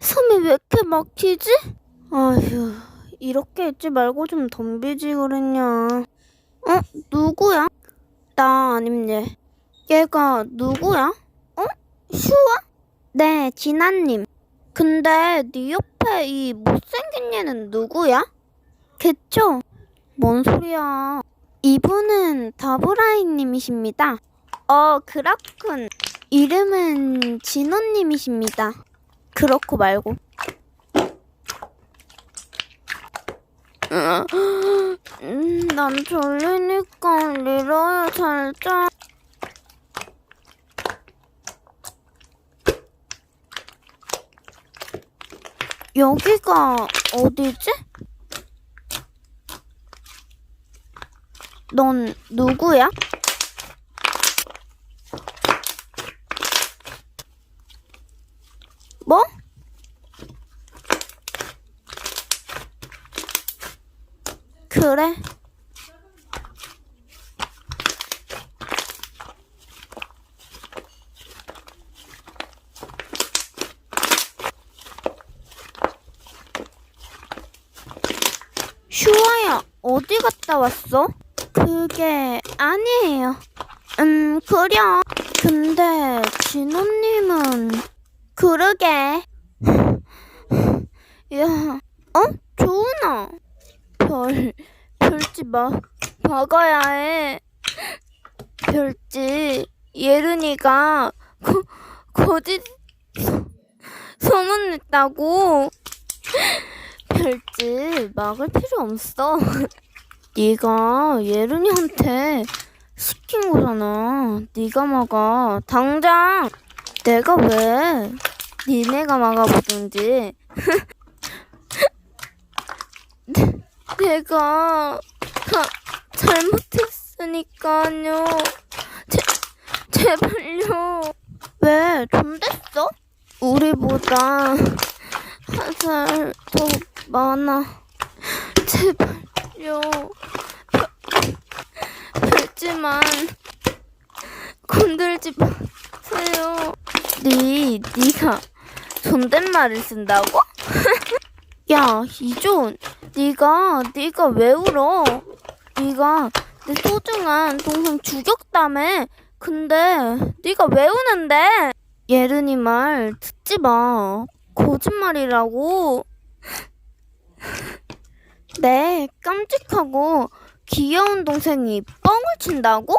숨이 왜 이렇게 막히지? 아휴, 이렇게 있지 말고 좀 덤비지 그랬냐. 어? 누구야? 나 아님 얘. 얘가 누구야? 어? 슈아? 네, 진아님. 근데 네 옆에 이 못생긴 얘는 누구야? 걔죠? 뭔 소리야. 이분은 더브라이님이십니다. 어, 그렇군. 이름은 진호님이십니다. 그렇고 말고. 음, 난 졸리니까 리러야 잘 자. 여기가 어디지? 넌 누구야? 뭐? 그래. 슈아야, 어디 갔다 왔어? 그게 아니에요. 음, 그려. 근데 진호님은 그러게. 야, 어? 조은아. 별, 별지 마. 박아야 해. 별지, 예른이가 거, 거짓 소, 소문냈다고. 별지, 막을 필요 없어. 네가 예른이한테 시킨 거잖아. 네가 막아. 당장 내가 왜 니네가 막아보든지. 내- 내가 다 잘못했으니까요. 제, 제발요. 왜? 좀 됐어? 우리보다 한 살 더 많아. 제발요. 뵙지만 건들지 마세요. 네, 네가 존댓말을 쓴다고? 야, 이존, 네가 네가 왜 울어? 네가 내 소중한 동생 죽였다며. 근데 네가 왜 우는데? 예른이 말 듣지 마. 거짓말이라고. 네, 깜찍하고 귀여운 동생이 뻥을 친다고?